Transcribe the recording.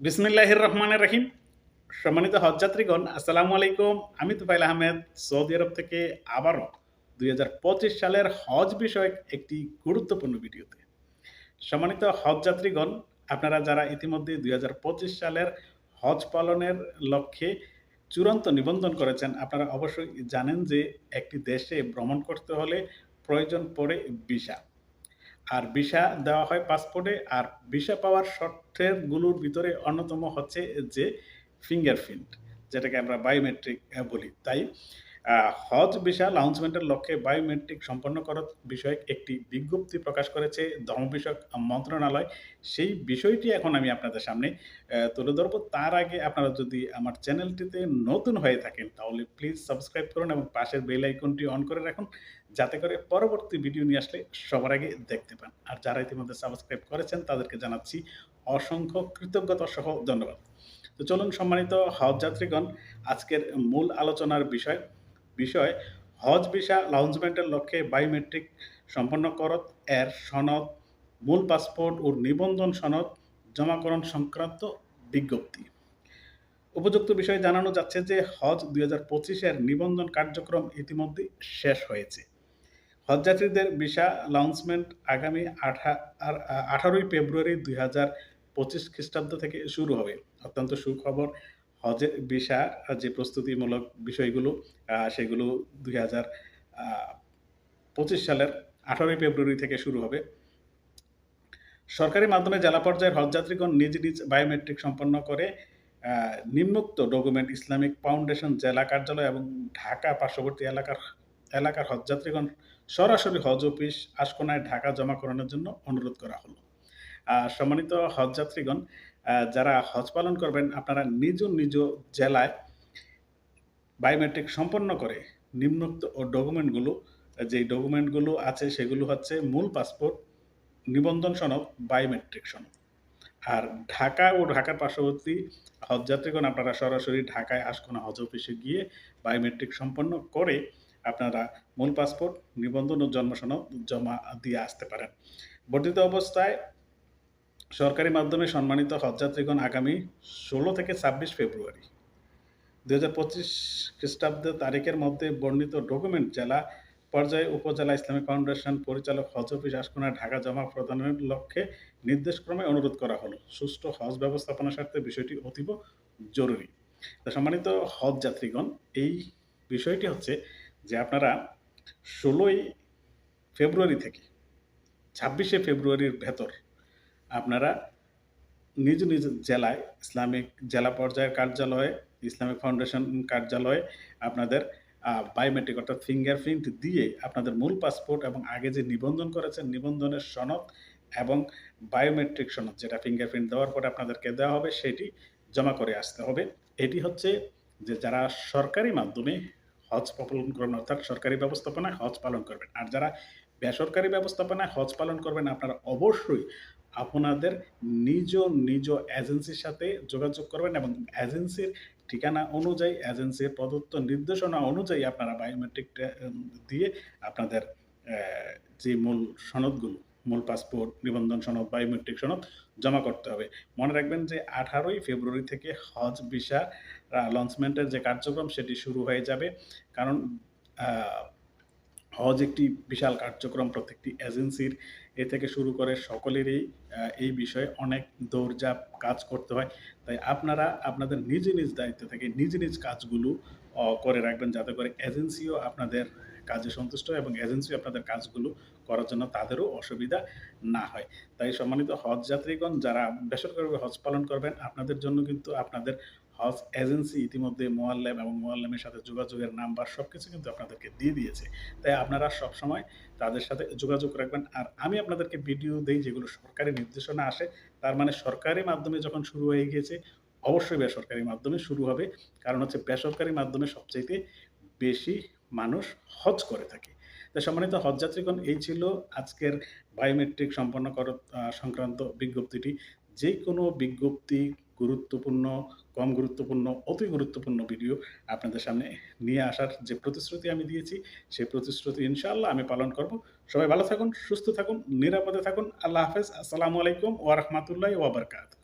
বিসমিল্লাহির রহমানের রহিম। সম্মানিত হজযাত্রীগণ, আসসালামু আলাইকুম। আমি তুফাইল আহমেদ, সৌদি আরব থেকে আবারও দুই সালের হজ বিষয়ক একটি গুরুত্বপূর্ণ ভিডিওতে। সম্মানিত হজযাত্রীগণ, আপনারা যারা ইতিমধ্যে দুই হাজার পঁচিশ সালের হজ পালনের লক্ষ্যে চূড়ান্ত নিবন্ধন করেছেন, আপনারা অবশ্যই জানেন যে একটি দেশে ভ্রমণ করতে হলে প্রয়োজন পড়ে ভিসা। আর ভিসা দেওয়া হয় পাসপোর্টে, আর ভিসা পাওয়ার শর্তেরগুলোর ভিতরে অন্যতম হচ্ছে যে ফিঙ্গারপ্রিন্ট যেটাকে আমরা বায়োমেট্রিক বলি। তাই হজ ভিসা লাউন্সমেন্টের লক্ষ্যে বায়োমেট্রিক সম্পন্ন করার বিষয়ে একটি বিজ্ঞপ্তি প্রকাশ করেছে ধর্ম বিষয়ক মন্ত্রণালয়। সেই বিষয়টি এখন আমি আপনাদের সামনে তুলে ধরবো। তার আগে আপনারা যদি আমার চ্যানেলটিতে নতুন হয়ে থাকেন, তাহলে প্লিজ সাবস্ক্রাইব করুন এবং পাশের বেল আইকনটি অন করে রাখুন, যাতে করে পরবর্তী ভিডিও নিয়ে আসলে সবার আগে দেখতে পান। আর যারা ইতিমধ্যে সাবস্ক্রাইব করেছেন, তাদেরকে জানাচ্ছি অসংখ্য কৃতজ্ঞতা সহ ধন্যবাদ। তো চলুন সম্মানিত হজ যাত্রীগণ আজকের মূল আলোচনার বিষয় বিষয়, হজ ভিসা লাউঞ্জমেন্টের লক্ষ্যে বায়োমেট্রিক সম্পন্ন করত, এর সনদ, মূল পাসপোর্ট ও নিবন্ধন সনদ জমাকরণ সংক্রান্ত বিজ্ঞপ্তি। উপযুক্ত বিষয়ে জানানো যাচ্ছে যে, হজ দুই হাজার পঁচিশের নিবন্ধন কার্যক্রম ইতিমধ্যে শেষ হয়েছে। হজযাত্রীদের ভিসা লঞ্চমেন্ট আগামী আঠা- আঠারোই ফেব্রুয়ারি দুই হাজার পঁচিশ খ্রিস্টাব্দ থেকে শুরু হবে। অত্যন্ত সুখবর হজের ভিসা যে প্রস্তুতিমূলক বিষয়গুলো সেগুলো দুই হাজার পঁচিশ সালের আঠারোই ফেব্রুয়ারি থেকে শুরু হবে। সরকারি মাধ্যমে জেলা পর্যায়ের হজযাত্রীগণ নিজ নিজ বায়োমেট্রিক সম্পন্ন করে নিম্নোক্ত ডকুমেন্ট ইসলামিক ফাউন্ডেশন জেলা কার্যালয় এবং ঢাকা পার্শ্ববর্তী এলাকার এলাকার হজযাত্রীগণ সরাসরি হজ অফিস আশকোনায় ঢাকা জমা করানোর জন্য অনুরোধ করা হলো। সম্মানিত হজযাত্রীগণ যারা হজ পালন করবেন, আপনারা নিজ নিজ জেলায় বায়োমেট্রিক সম্পন্ন করে নিম্নোক্ত ডকুমেন্টগুলো যে ডকুমেন্টগুলো আছে সেগুলো হচ্ছে মূল পাসপোর্ট, নিবন্ধন সনদ বায়োমেট্রিক সনদ। আর ঢাকা ও ঢাকার পার্শ্ববর্তী হজযাত্রীগণ আপনারা সরাসরি ঢাকায় আশকোনা হজ অফিসে গিয়ে বায়োমেট্রিক সম্পন্ন করে আপনারা মূল পাসপোর্ট, নিবন্ধন ও জন্ম সনদ জমা দিয়ে আসতে পারেন। বর্ধিত অবস্থায় সরকারি মাধ্যমে সম্মানিত হজযাত্রীগণ আগামী ষোলো থেকে ছাব্বিশ ফেব্রুয়ারি দু হাজার পঁচিশ খ্রিস্টাব্দ তারিখের মধ্যে বর্ণিত ডকুমেন্ট জেলা পর্যায়ে উপজেলা ইসলামিক ফাউন্ডেশন পরিচালক হজ অফিস আশকোনা ঢাকা জমা প্রদানের লক্ষ্যে নির্দেশক্রমে অনুরোধ করা হলো। সুষ্ঠু হজ ব্যবস্থাপনার স্বার্থে বিষয়টি অতীব জরুরি। সম্মানিত হজ যাত্রীগণ এই বিষয়টি হচ্ছে যে আপনারা ষোলোই ফেব্রুয়ারি থেকে ছাব্বিশে ফেব্রুয়ারির ভেতর আপনারা নিজ নিজ জেলায় ইসলামিক জেলা পর্যায়ের কার্যালয়ে, ইসলামিক ফাউন্ডেশন কার্যালয়ে আপনাদের বায়োমেট্রিক অর্থাৎ ফিঙ্গারপ্রিন্ট দিয়ে আপনাদের মূল পাসপোর্ট এবং আগে যে নিবন্ধন করেছেন, নিবন্ধনের সনদ এবং বায়োমেট্রিক সনদ, যেটা ফিঙ্গারপ্রিন্ট দেওয়ার পরে আপনাদেরকে দেওয়া হবে, সেটি জমা করে আসতে হবে। এটি হচ্ছে যে যারা সরকারি মাধ্যমে হজ পালন করবেন অর্থাৎ সরকারি ব্যবস্থাপনায় হজ পালন করবেন। আর যারা বেসরকারি ব্যবস্থাপনায় হজ পালন করবেন, আপনারা অবশ্যই আপনাদের নিজ নিজ এজেন্সির সাথে যোগাযোগ করবেন এবং এজেন্সির ঠিকানা অনুযায়ী এজেন্সির প্রদত্ত নির্দেশনা অনুযায়ী আপনারা বায়োমেট্রিক দিয়ে আপনাদের যে মূল সনদগুলো, মূল পাসপোর্ট নিবন্ধন সনদ বায়োমেট্রিক সনদ জমা করতে হবে। মনে রাখবেন যে আঠারোই ফেব্রুয়ারি থেকে হজ ভিসা লঞ্চমেন্টের যে কার্যক্রম সেটি শুরু হয়ে যাবে। কারণ হজ একটি বিশাল কার্যক্রম প্রত্যেকটি এজেন্সির এ থেকে শুরু করে সকলেরই এই বিষয়ে অনেক দৌড়ঝাঁপ কাজ করতে হয়। তাই আপনারা আপনাদের নিজ নিজ দায়িত্ব থেকে নিজ নিজ কাজগুলো করে রাখবেন যাতে করে এজেন্সিও আপনাদের কাজে সন্তুষ্ট এবং এজেন্সিও আপনাদের কাজগুলো করার জন্য তাদেরও অসুবিধা না হয়। তাই সম্মানিত হজ যাত্রীগণ, যারা বেসরকারিভাবে হজ পালন করবেন, আপনাদের জন্য কিন্তু আপনাদের হজ এজেন্সি ইতিমধ্যে মোয়াল্লেম এবং মোয়াল্লেমের সাথে যোগাযোগের নাম্বার সব কিছু কিন্তু আপনাদেরকে দিয়ে দিয়েছে। তাই আপনারা সবসময় তাদের সাথে যোগাযোগ রাখবেন। আর আমি আপনাদেরকে ভিডিও দেই যেগুলো সরকারি নির্দেশনা আসে। তার মানে সরকারি মাধ্যমে যখন শুরু হয়ে গিয়েছে অবশ্যই বেসরকারি মাধ্যমে শুরু হবে। কারণ হচ্ছে বেসরকারি মাধ্যমে সবচাইতে বেশি মানুষ হজ করে থাকে। তো সম্মানিত হজযাত্রীগণ, এই ছিল আজকের বায়োমেট্রিক সম্পন্ন কর সংক্রান্ত বিজ্ঞপ্তিটি। যে কোনো বিজ্ঞপ্তি গুরুত্বপূর্ণ, কম গুরুত্বপূর্ণ, অতি গুরুত্বপূর্ণ ভিডিও আপনাদের সামনে নিয়ে আসার যে প্রতিশ্রুতি আমি দিয়েছি, সেই প্রতিশ্রুতি ইনশাআল্লাহ আমি পালন করব। সবাই ভালো থাকুন, সুস্থ থাকুন, নিরাপদে থাকুন। আল্লাহ হাফেজ। আসসালামু আলাইকুম ওয়া রাহমাতুল্লাহি ওয়া বারাকাতুহু।